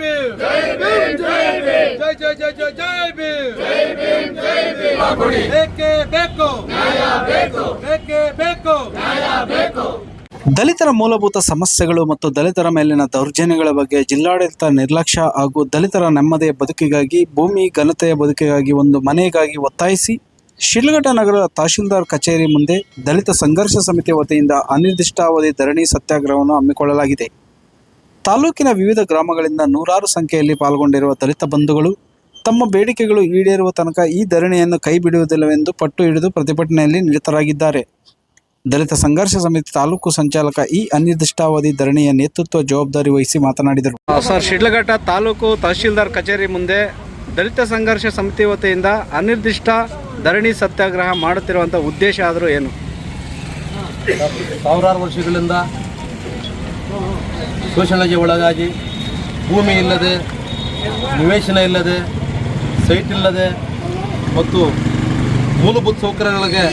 ಭೀಮ್ ಜೈ ಭೀಮ್ ಜೈ ಭೀಮ್ ಜೈ ಜೈ ಜೈ ಜೈ ಜೈ ಭೀಮ್ ಜೈ ಭೀಮ್ ಜೈ ಭೀಮ್ ಬೇಕೇ ಬೇಕು ನ್ಯಾಯ ಬೇಕು ಬೇಕೇ ಬೇಕು ನ್ಯಾಯ ಬೇಕು ದಲಿತರ ಮೂಲಭೂತ ಸಮಸ್ಯೆಗಳು ಮತ್ತು ದಲಿತರ ಮೇಲಿನ ದೌರ್ಜನ್ಯಗಳ ಬಗ್ಗೆ ಜಿಲ್ಲಾಡಳಿತ ನಿರ್ಲಕ್ಷ್ಯ ಹಾಗೂ ದಲಿತರ ನೆಮ್ಮದಿಯ ಬದುಕಿಗಾಗಿ ಭೂಮಿ ಘನತೆಯ ಬದುಕಿಗಾಗಿ ಒಂದು ಮನೆಗಾಗಿ ಒತ್ತಾಯಿಸಿ ಶಿಲ್ಘಟ್ಟ ನಗರದ ತಹಶೀಲ್ದಾರ್ ಕಚೇರಿ ಮುಂದೆ ದಲಿತ ಸಂಘರ್ಷ ಸಮಿತಿ ವತಿಯಿಂದ ಅನಿರ್ದಿಷ್ಟಾವಧಿ ಧರಣಿ ಸತ್ಯಾಗ್ರಹವನ್ನು ಹಮ್ಮಿಕೊಳ್ಳಲಾಗಿದೆ. ತಾಲೂಕಿನ ವಿವಿಧ ಗ್ರಾಮಗಳಿಂದ ನೂರಾರು ಸಂಖ್ಯೆಯಲ್ಲಿ ಪಾಲ್ಗೊಂಡಿರುವ ದಲಿತ ಬಂಧುಗಳು ತಮ್ಮ ಬೇಡಿಕೆಗಳು ಈಡೇರುವ ತನಕ ಈ ಧರಣಿಯನ್ನು ಕೈ ಬಿಡುವುದಿಲ್ಲವೆಂದು ಪಟ್ಟು ಹಿಡಿದು ಪ್ರತಿಭಟನೆಯಲ್ಲಿ ನಿರತರಾಗಿದ್ದಾರೆ. ದಲಿತ ಸಂಘರ್ಷ ಸಮಿತಿ ತಾಲೂಕು ಸಂಚಾಲಕ ಈ ಅನಿರ್ದಿಷ್ಟಾವಧಿ ಧರಣಿಯ ನೇತೃತ್ವ ಜವಾಬ್ದಾರಿ ವಹಿಸಿ ಮಾತನಾಡಿದರು. ಸರ್ ಶಿಡ್ಲಘಟ್ಟ ತಾಲೂಕು ತಹಶೀಲ್ದಾರ್ ಕಚೇರಿ ಮುಂದೆ ದಲಿತ ಸಂಘರ್ಷ ಸಮಿತಿ ವತಿಯಿಂದ ಅನಿರ್ದಿಷ್ಟ ಧರಣಿ ಸತ್ಯಾಗ್ರಹ ಮಾಡುತ್ತಿರುವಂಥ ಉದ್ದೇಶ ಆದರೂ ಏನು? ಸಾವಿರಾರು ವರ್ಷಗಳಿಂದ ಶೋಷಣೆಗೆ ಒಳಗಾಗಿ ಭೂಮಿ ಇಲ್ಲದೆ, ನಿವೇಶನ ಇಲ್ಲದೆ ಸೈಟ್ ಇಲ್ಲದೆ ಮತ್ತು ಮೂಲಭೂತ ಸೌಕರ್ಯಗಳಿಗೆ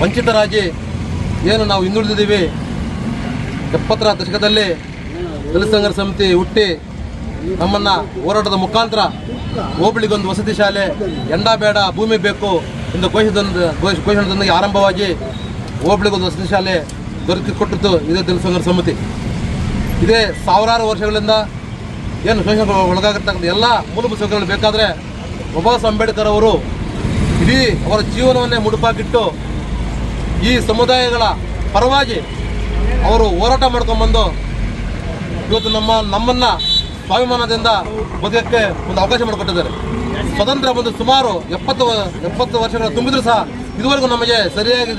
ವಂಚಿತರಾಗಿ ಏನು ನಾವು ಹಿಂದುಳಿದಿದ್ದೀವಿ. ಎಪ್ಪತ್ತರ ದಶಕದಲ್ಲಿ ದಲಿತ ಸಂಘರ್ಷ ಸಮಿತಿ ಹುಟ್ಟಿ ನಮ್ಮನ್ನು ಹೋರಾಟದ ಮುಖಾಂತರ ಹೋಬಳಿಗೊಂದು ವಸತಿ ಶಾಲೆ, ಎಂಡ ಬೇಡ, ಭೂಮಿ ಬೇಕು ಎಂದು ಘೋಷಿಸಿದ ಘೋಷ, ಘೋಷಣೆದೊಂದಿಗೆ ಆರಂಭವಾಗಿ ಹೋಬಳಿಗೊಂದು ವಸತಿ ಶಾಲೆ ದೊರಕಿಕೊಟ್ಟಿದ್ದು ಇದೇ ದಲಿತ ಸಂಘರ್ಷ ಸಮಿತಿ. ಇದೇ ಸಾವಿರಾರು ವರ್ಷಗಳಿಂದ ಏನು ಶೋಷಣೆ ಒಳಗಾಗಿರ್ತಕ್ಕಂಥ ಎಲ್ಲ ಮೂಲಭೂತ ಸೌಕರ್ಯಗಳು ಬೇಕಾದರೆ ಬಾಬಾ ಸಾಹೇಬ್ ಅಂಬೇಡ್ಕರ್ ಅವರು ಇಡೀ ಅವರ ಜೀವನವನ್ನೇ ಮುಡುಪಾಕಿಟ್ಟು ಈ ಸಮುದಾಯಗಳ ಪರವಾಗಿ ಅವರು ಹೋರಾಟ ಮಾಡ್ಕೊಂಡ್ಬಂದು ಇವತ್ತು ನಮ್ಮ ನಮ್ಮನ್ನು ಸ್ವಾಭಿಮಾನದಿಂದ ಬದುಕಕ್ಕೆ ಒಂದು ಅವಕಾಶ ಮಾಡಿಕೊಟ್ಟಿದ್ದಾರೆ. ಸ್ವತಂತ್ರ ಬಂದು ಸುಮಾರು ಎಪ್ಪತ್ತು ಎಪ್ಪತ್ತು ವರ್ಷಗಳ ತುಂಬಿದ್ರು ಸಹ ಇದುವರೆಗೂ ನಮಗೆ ಸರಿಯಾಗಿ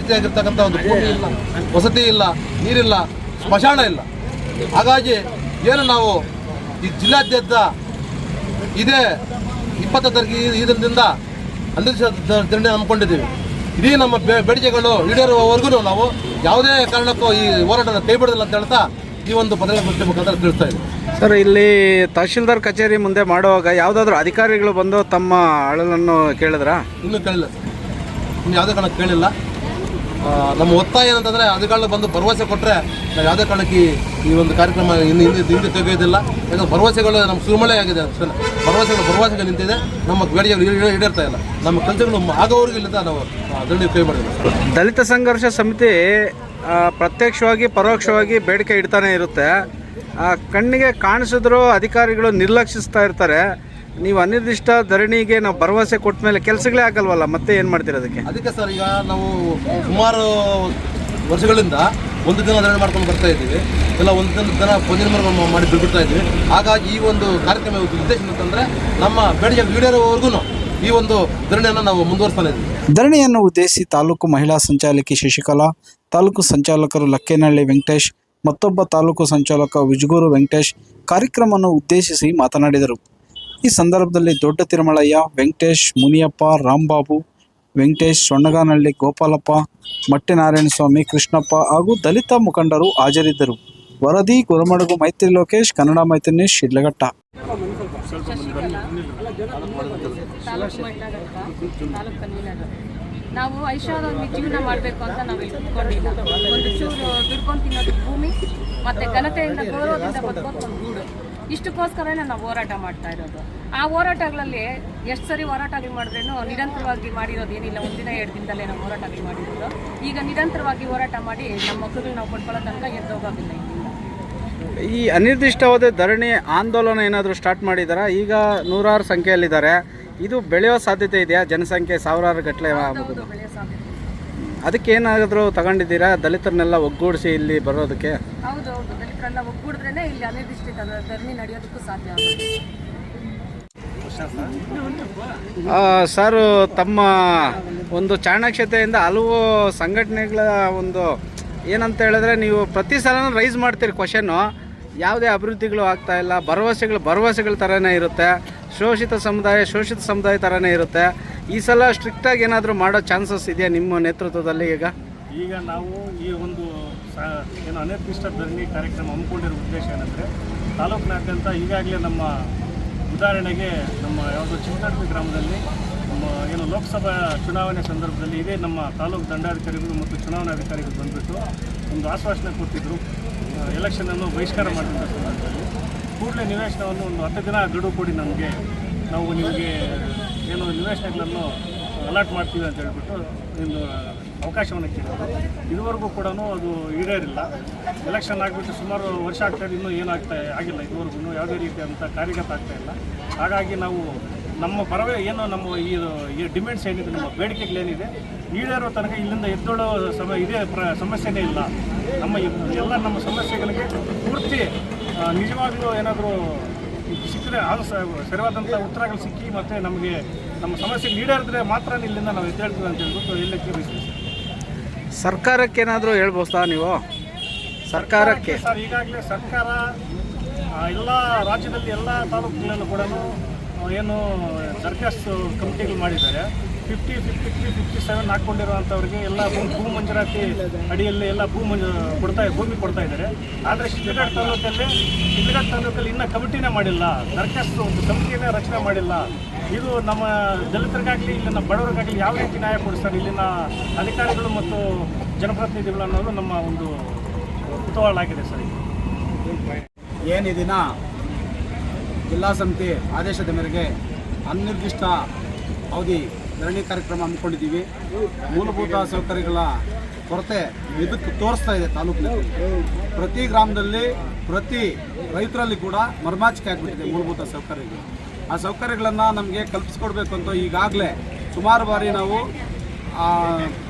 ರೀತಿಯಾಗಿರ್ತಕ್ಕಂಥ ಒಂದು ಭೂಮಿ ಇಲ್ಲ, ವಸತಿ ಇಲ್ಲ, ನೀರಿಲ್ಲ, ಸ್ಮಶಾನ ಇಲ್ಲ. ಹಾಗಾಗಿ ಏನು ನಾವು ಈ ಜಿಲ್ಲಾದ್ಯಂತ ಇದೇ ಇಪ್ಪತ್ತ ತಾರೀಕು ಇದರಿಂದ ದಿನದಿಂದ ಅಂದಿನ ಧರಣಿ ಹಮ್ಮಿಕೊಂಡಿದ್ದೀವಿ ಇಡೀ ನಮ್ಮ ಬೆ ಬೇಡಿಕೆಗಳು ಈಡೇರುವವರೆಗೂ ನಾವು ಯಾವುದೇ ಕಾರಣಕ್ಕೂ ಈ ಹೋರಾಟನ ಕೈ ಬಿಡೋದಿಲ್ಲ ಅಂತ ಹೇಳ್ತಾ ಈ ಒಂದು ಪದವಿ ಮುಖಾಂತರ ತಿಳಿಸ್ತಾ ಇದ್ದೀವಿ. ಸರ್ ಇಲ್ಲಿ ತಹಶೀಲ್ದಾರ್ ಕಚೇರಿ ಮುಂದೆ ಮಾಡುವಾಗ ಯಾವುದಾದ್ರೂ ಅಧಿಕಾರಿಗಳು ಬಂದು ತಮ್ಮ ಅಳಲನ್ನು ಕೇಳಿದ್ರಾ? ಇನ್ನೂ ಕೇಳಿಲ್ಲ. ಇನ್ನು ಯಾವುದೇ ಕಾರಣಕ್ಕೆ ಕೇಳಿಲ್ಲ. ನಮ್ಮ ಒತ್ತಾಯ ಏನಂತಂದರೆ ಅಧಿಕಾರಿಗಳು ಬಂದು ಭರವಸೆ ಕೊಟ್ಟರೆ ನಾವು ಯಾವುದೇ ಕಾರಣಕ್ಕೆ ಈ- ಒಂದು ಕಾರ್ಯಕ್ರಮ ಇನ್ನು ಹಿಂದೆ ಹಿಂದೆ ತೆಗೆಯೋದಿಲ್ಲ. ಯಾಕಂದ್ರೆ ಭರವಸೆಗಳು ನಮ್ಮ ಸುರುಮಳೆ ಆಗಿದೆ ಅಷ್ಟೇ. ಭರವಸೆಗಳು ಭರವಸೆಗಳು ನಿಂತಿದೆ. ನಮ್ಮ ಬೇಡಿಕೆಗಳು ಈಡೇ- ಈಡೇರ್ತಾ ಇಲ್ಲ. ನಮ್ಮ ಕೆಲಸಗಳು ಆಗೋವರೆಗೂ ಇಲ್ಲದ ನಾವು ಅದರಲ್ಲಿ ಕೈ ಮಾಡಿಲ್ಲ ದಲಿತ ಸಂಘರ್ಷ ಸಮಿತಿ ಪ್ರತ್ಯಕ್ಷವಾಗಿ, ಪರೋಕ್ಷವಾಗಿ ಬೇಡಿಕೆ ಇಡ್ತಾನೆ ಇರುತ್ತೆ. ಕಣ್ಣಿಗೆ ಕಾಣಿಸಿದ್ರು ಅಧಿಕಾರಿಗಳು ನಿರ್ಲಕ್ಷಿಸ್ತಾ ಇರ್ತಾರೆ. ನೀವು ಅನಿರ್ದಿಷ್ಟ ಧರಣಿಗೆ ನಾವು ಭರವಸೆ ಕೊಟ್ಟ ಮೇಲೆ ಕೆಲಸಗಳೇ ಆಗಲ್ವಲ್ಲ ಮತ್ತೆ ಏನು ಮಾಡ್ತೀರ ಅದಕ್ಕೆ? ಅದಕ್ಕೆ ಸರ್ ಈಗ ನಾವು ಸುಮಾರು ವರ್ಷಗಳಿಂದ ಒಂದು ದಿನ ಧರಣಿ ಮಾಡ್ಕೊಂಡು ಬರ್ತಾ ಇದ್ದೀವಿ. ಇಲ್ಲ ಒಂದು ದಿನ ದಿನ ಪಂಜಿನ ಮಾಡಿ ಬಿಡ್ಬಿಡ್ತಾ ಇದ್ದೀವಿ. ಹಾಗಾಗಿ ಈ ಒಂದು ಕಾರ್ಯಕ್ರಮ ಉದ್ದೇಶ ಅಂತಂದರೆ ನಮ್ಮ ಬೇಡಿಕೆ ಈಡೇರೋವರೆಗೂ ಈ ಒಂದು ಧರಣಿಯನ್ನು ನಾವು ಮುಂದುವರಿಸ್ತಾನೆ ಇದ್ದೀವಿ. ಧರಣಿಯನ್ನು ಉದ್ದೇಶಿಸಿ ತಾಲೂಕು ಮಹಿಳಾ ಸಂಚಾಲಕಿ ಶಶಿಕಲಾ ತಾಲೂಕು ಸಂಚಾಲಕರು ಲಕ್ಕೇನಹಳ್ಳಿ ವೆಂಕಟೇಶ್ ಮತ್ತೊಬ್ಬ ತಾಲೂಕು ಸಂಚಾಲಕ ವಿಜಗೂರು ವೆಂಕಟೇಶ್ ಕಾರ್ಯಕ್ರಮವನ್ನು ಉದ್ದೇಶಿಸಿ ಮಾತನಾಡಿದರು. ಈ ಸಂದರ್ಭದಲ್ಲಿ ದೊಡ್ಡ ತಿರುಮಲಯ್ಯ, ವೆಂಕಟೇಶ್, ಮುನಿಯಪ್ಪ ರಾಂಬಾಬು ವೆಂಕಟೇಶ್, ಸೊಣ್ಣಗಾನಹಳ್ಳಿ, ಗೋಪಾಲಪ್ಪ, ಮಟ್ಟಿನಾರಾಯಣ ಸ್ವಾಮಿ, ಕೃಷ್ಣಪ್ಪ ಹಾಗೂ ದಲಿತ ಮುಖಂಡರು ಹಾಜರಿದ್ದರು. ವರದಿ, ಗುರುಮಡಗು, ಮೈತ್ರಿ ಲೋಕೇಶ್, ಕನ್ನಡ ಮೈತ್ರಿ ಶಿಡ್ಲಘಟ್ಟ. ನಾವು ಐಷಾರಾಮಿ ಜೀವನ ಮಾಡಬೇಕು ಅಂತ ನಾವು ಇಟ್ಕೊಂಡಿಲ್ಲ. ಒಂದು ಚೂರು ದುಡ್ಕೊಂಡು ತಿನ್ನೋದು ಭೂಮಿ, ಮತ್ತೆ ಘನತೆಯಿಂದ ಗೌರವದಿಂದ ಬದುಕೋದು ಒಂದು ಗೂಡು. ಇಷ್ಟಕ್ಕೋಸ್ಕರನೇ ನಾವು ಹೋರಾಟ ಮಾಡ್ತಾ ಇರೋದು. ಆ ಹೋರಾಟಗಳಲ್ಲಿ ಎಷ್ಟು ಸರಿ ಹೋರಾಟಗಳು ಮಾಡಿದ್ರೇನು ನಿರಂತರವಾಗಿ ಮಾಡಿರೋದು ಏನಿಲ್ಲ ಒಂದಿನ ಎರಡು ದಿನದಲ್ಲೇ ನಾವು ಹೋರಾಟಗಳು ಮಾಡಿರೋದು. ಈಗ ನಿರಂತರವಾಗಿ ಹೋರಾಟ ಮಾಡಿ ನಮ್ಮ ಮಕ್ಕಳು ನಾವು ಕೊಡ್ಕೊಳ್ಳೋ ತನಕ ಎದ್ದೋಗೋದಿಲ್ಲ ಹೋಗೋದಿಲ್ಲ ಈ ಅನಿರ್ದಿಷ್ಟವಾದ ಧರಣಿ ಆಂದೋಲನ ಏನಾದರೂ ಸ್ಟಾರ್ಟ್ ಮಾಡಿದಾರ? ಈಗ ನೂರಾರು ಸಂಖ್ಯೆಯಲ್ಲಿದ್ದಾರೆ. ಇದು ಬೆಳೆಯೋ ಸಾಧ್ಯತೆ ಇದೆಯಾ? ಜನಸಂಖ್ಯೆ ಸಾವಿರಾರು ಗಟ್ಟಲೆ ಅದಕ್ಕೆ ಏನಾದರೂ ತಗೊಂಡಿದ್ದೀರಾ? ದಲಿತರನ್ನೆಲ್ಲ ಒಗ್ಗೂಡಿಸಿ ಇಲ್ಲಿ ಬರೋದಕ್ಕೆ? ದಲಿತರೆಲ್ಲ ಒಗ್ಗೂಡಿದ್ರೇನೆ ಇಲ್ಲಿ ಅನಿರ್ದಿಷ್ಟ ಧರಣಿ ನಡೆಯೋದಕ್ಕೂ ಸಾಧ್ಯ ಸರ್ ತಮ್ಮ ಒಂದು ಚಾಣಾಕ್ಷತೆಯಿಂದ ಹಲವು ಸಂಘಟನೆಗಳ ಒಂದು ಏನಂತ ಹೇಳಿದ್ರೆ ನೀವು ಪ್ರತಿ ಸಲನೂ ರೈಸ್ ಮಾಡ್ತೀರಿ ಕ್ವಶನ್ನು. ಯಾವುದೇ ಅಭಿವೃದ್ಧಿಗಳು ಆಗ್ತಾ ಇಲ್ಲ, ಭರವಸೆಗಳು, ಭರವಸೆಗಳ ಥರನೇ ಇರುತ್ತೆ, ಶೋಷಿತ ಸಮುದಾಯ ಶೋಷಿತ ಸಮುದಾಯ ಥರನೇ ಇರುತ್ತೆ. ಈ ಸಲ ಸ್ಟ್ರಿಕ್ಟಾಗಿ ಏನಾದರೂ ಮಾಡೋ ಚಾನ್ಸಸ್ ಇದೆಯಾ ನಿಮ್ಮ ನೇತೃತ್ವದಲ್ಲಿ ಈಗ? ಈಗ ನಾವು ಈ ಒಂದು ಸ ಏನು ಅನಿರ್ದಿಷ್ಟ ಧರಣಿ ಕಾರ್ಯಕ್ರಮ ಹಮ್ಮಿಕೊಂಡಿರೋ ಉದ್ದೇಶ ಏನಂದರೆ, ತಾಲೂಕಿನಾದ್ಯಂತ ಈಗಾಗಲೇ ನಮ್ಮ ಉದಾಹರಣೆಗೆ ನಮ್ಮ ಯಾವುದೋ ಚಿಂತಾಡ್ಪಿ ಗ್ರಾಮದಲ್ಲಿ ನಮ್ಮ ಏನು ಲೋಕಸಭಾ ಚುನಾವಣೆ ಸಂದರ್ಭದಲ್ಲಿ ಇದೇ ನಮ್ಮ ತಾಲೂಕು ದಂಡಾಧಿಕಾರಿಗಳು ಮತ್ತು ಚುನಾವಣಾಧಿಕಾರಿಗಳು ಬಂದುಬಿಟ್ಟು ಒಂದು ಆಶ್ವಾಸನೆ ಕೊಟ್ಟಿದ್ದರು ಎಲೆಕ್ಷನನ್ನು ಬಹಿಷ್ಕಾರ ಮಾಡಿದಂಥ ಸಂದರ್ಭದಲ್ಲಿ. ಕೂಡಲೇ ನಿವೇಶನವನ್ನು ಒಂದು ಹತ್ತು ದಿನ ಗಡುವು ಕೊಡಿ ನಮಗೆ, ನಾವು ನಿಮಗೆ ಏನು ನಿವೇಶನಗಳನ್ನು ಅಲಾಟ್ ಮಾಡ್ತೀವಿ ಅಂತ ಹೇಳ್ಬಿಟ್ಟು ಒಂದು ಅವಕಾಶವನ್ನು ಕೇಳಿದ್ರು ಇದುವರೆಗೂ ಕೂಡ ಅದು ಈಡೇರಿಲ್ಲ. ಎಲೆಕ್ಷನ್ ಆಗಿಬಿಟ್ಟು ಸುಮಾರು ವರ್ಷ ಆಗ್ತಾ ಇನ್ನೂ ಏನಾಗ್ತಾ ಆಗಿಲ್ಲ. ಇದುವರೆಗೂ ಯಾವುದೇ ರೀತಿಯಾದಂಥ ಕಾರ್ಯಗತ ಆಗ್ತಾ ಇಲ್ಲ. ಹಾಗಾಗಿ ನಾವು ನಮ್ಮ ಪರವೇ ಏನು, ನಮ್ಮ ಈ ಡಿಮ್ಯಾಂಡ್ಸ್ ಏನಿದೆ, ನಮ್ಮ ಬೇಡಿಕೆಗಳೇನಿದೆ, ಈಡೇರೋ ತನಕ ಇಲ್ಲಿಂದ ಎದ್ದೊಳ್ಳೋ ಸಮ, ಇದೇ ಪ್ರ, ಸಮಸ್ಯೆನೇ ಇಲ್ಲ. ನಮ್ಮ ಎಲ್ಲ ನಮ್ಮ ಸಮಸ್ಯೆಗಳಿಗೆ ಪೂರ್ತಿ ನಿಜವಾಗಲೂ ಏನಾದರೂ ಸಿಕ್ಕಿದ್ರೆ ಆದ ಸರಿಯಾದಂಥ ಉತ್ತರಗಳು ಸಿಕ್ಕಿ ಮತ್ತು ನಮಗೆ ನಮ್ಮ ಸಮಸ್ಯೆಗೆ ಈಡೇರಿದ್ರೆ ಮಾತ್ರ ಇಲ್ಲಿಂದ ನಾವು ಎದ್ದೇಳ್ತೀವಿ ಅಂತ ಹೇಳ್ಬಿಟ್ಟು ಬಯಸ್ತೀವಿ ಸರ್. ಸರ್ಕಾರಕ್ಕೆ ಏನಾದರೂ ಹೇಳ್ಬೋದಾ ನೀವು? ಸರ್ಕಾರಕ್ಕೆ? ಸರ್, ಈಗಾಗಲೇ ಸರ್ಕಾರ ಎಲ್ಲ ರಾಜ್ಯದಲ್ಲಿ ಎಲ್ಲ ತಾಲೂಕುಗಳಲ್ಲೂ ಕೂಡ ಏನು ಸರ್ಕಸ್ ಕಮಿಟಿಗಳು ಮಾಡಿದ್ದಾರೆ. Fifty fifty three fifty seven ಹಾಕ್ಕೊಂಡಿರುವಂಥವ್ರಿಗೆ ಎಲ್ಲ ಭೂ ಮಂಜೂರಾತಿ ಅಡಿಯಲ್ಲಿ ಎಲ್ಲ ಭೂ ಮಂಜು ಕೊಡ್ತಾ ಭೂಮಿ ಕೊಡ್ತಾ ಇದ್ದಾರೆ. ಆದರೆ ಶಿಡ್ಲಘಟ್ಟ ತಾಲೂಕಲ್ಲಿ ಶಿಡ್ಲಘಟ್ಟ ತಾಲೂಕಲ್ಲಿ ಇನ್ನೂ ಕಮಿಟಿನೇ ಮಾಡಿಲ್ಲ. ಸರ್ಕಸ್ ಒಂದು ಕಮಿಟಿನೇ ರಚನೆ ಮಾಡಿಲ್ಲ. ಇದು ನಮ್ಮ ದಲಿತರಿಗಾಗಲಿ ಇಲ್ಲಿನ ಬಡವರಿಗಾಗಲಿ ಯಾವ ರೀತಿ ನ್ಯಾಯ ಕೊಡಿಸ್ತಾರೆ ಇಲ್ಲಿನ ಅಧಿಕಾರಿಗಳು ಮತ್ತು ಜನಪ್ರತಿನಿಧಿಗಳು ಅನ್ನೋದು ನಮ್ಮ ಒಂದು ಕುತೂಹಲ ಆಗಿದೆ ಸರ್ ಇದು. ಏನು ಈ ದಿನ ಜಿಲ್ಲಾ ಸಮಿತಿ ಆದೇಶದ ಮೇರೆಗೆ ಅನಿರ್ದಿಷ್ಟ ಅವಧಿ ಧರಣಿ ಕಾರ್ಯಕ್ರಮ ಹಮ್ಮಿಕೊಂಡಿದ್ದೀವಿ. ಮೂಲಭೂತ ಸೌಕರ್ಯಗಳ ಕೊರತೆ ಇದಕ್ಕೆ ತೋರಿಸ್ತಾ ಇದೆ ತಾಲೂಕಿನಲ್ಲಿ. ಪ್ರತಿ ಗ್ರಾಮದಲ್ಲಿ ಪ್ರತಿ ರೈತರಲ್ಲಿ ಕೂಡ ಮರ್ಮಾಚಿಕೆ ಆಗಿಬಿಟ್ಟಿದೆ ಮೂಲಭೂತ ಸೌಕರ್ಯಗಳು. ಆ ಸೌಕರ್ಯಗಳನ್ನು ನಮಗೆ ಕಲ್ಪಿಸ್ಕೊಡ್ಬೇಕು ಅಂತ ಈಗಾಗಲೇ ಸುಮಾರು ಬಾರಿ ನಾವು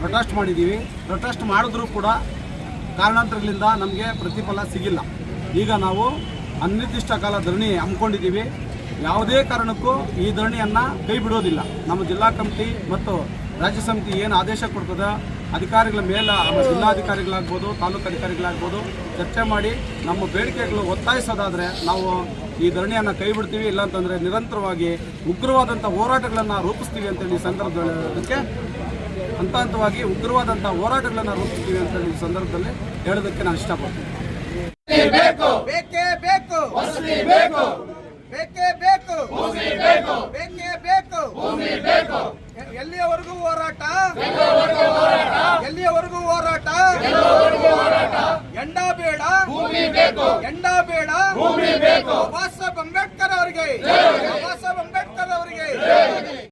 ಪ್ರೊಟೆಸ್ಟ್ ಮಾಡಿದ್ದೀವಿ ಪ್ರೊಟೆಸ್ಟ್ ಮಾಡಿದ್ರೂ ಕೂಡ ಕಾರಣಾಂತರಗಳಿಂದ ನಮಗೆ ಪ್ರತಿಫಲ ಸಿಗಿಲ್ಲ. ಈಗ ನಾವು ಅನಿರ್ದಿಷ್ಟ ಕಾಲ ಧರಣಿ ಹಮ್ಮಿಕೊಂಡಿದ್ದೀವಿ ಯಾವುದೇ ಕಾರಣಕ್ಕೂ ಈ ಧರಣಿಯನ್ನು ಕೈ ಬಿಡೋದಿಲ್ಲ. ನಮ್ಮ ಜಿಲ್ಲಾ ಕಮಿಟಿ ಮತ್ತು ರಾಜ್ಯ ಸಮಿತಿ ಏನು ಆದೇಶ ಕೊಡ್ತದೆ ಅಧಿಕಾರಿಗಳ ಮೇಲೆ ನಮ್ಮ ಜಿಲ್ಲಾಧಿಕಾರಿಗಳಾಗ್ಬೋದು ತಾಲೂಕು ಅಧಿಕಾರಿಗಳಾಗ್ಬೋದು ಚರ್ಚೆ ಮಾಡಿ ನಮ್ಮ ಬೇಡಿಕೆಗಳು ಒತ್ತಾಯಿಸೋದಾದರೆ ನಾವು ಈ ಧರಣಿಯನ್ನು ಕೈ ಬಿಡ್ತೀವಿ ಇಲ್ಲಾಂತಂದರೆ ನಿರಂತರವಾಗಿ ಉಗ್ರವಾದಂಥ ಹೋರಾಟಗಳನ್ನು ರೂಪಿಸ್ತೀವಿ ಅಂತೇಳಿ ಈ ಸಂದರ್ಭದಕ್ಕೆ ಹಂತ ಹಂತವಾಗಿ ಉಗ್ರವಾದಂಥ ಹೋರಾಟಗಳನ್ನು ರೂಪಿಸ್ತೀವಿ ಅಂತ ಈ ಸಂದರ್ಭದಲ್ಲಿ ಹೇಳೋದಕ್ಕೆ ನಾನು ಇಷ್ಟಪಡ್ತೀನಿ. ಬೇಕೇ. ಬೇಕು. ಎಲ್ಲಿಯವರೆಗೂ ಹೋರಾಟ? ಎಲ್ಲಿಯವರೆಗೂ ಹೋರಾಟ? ಎಂಡ ಬೇಡ. ಎಂಡ ಬೇಡ. ಬಾಬಾ ಸಾಹೇಬ್ ಅಂಬೇಡ್ಕರ್ ಅವರಿಗೆ. ಬಾಬಾ ಸಾಹೇಬ್ ಅಂಬೇಡ್ಕರ್ ಅವರಿಗೆ.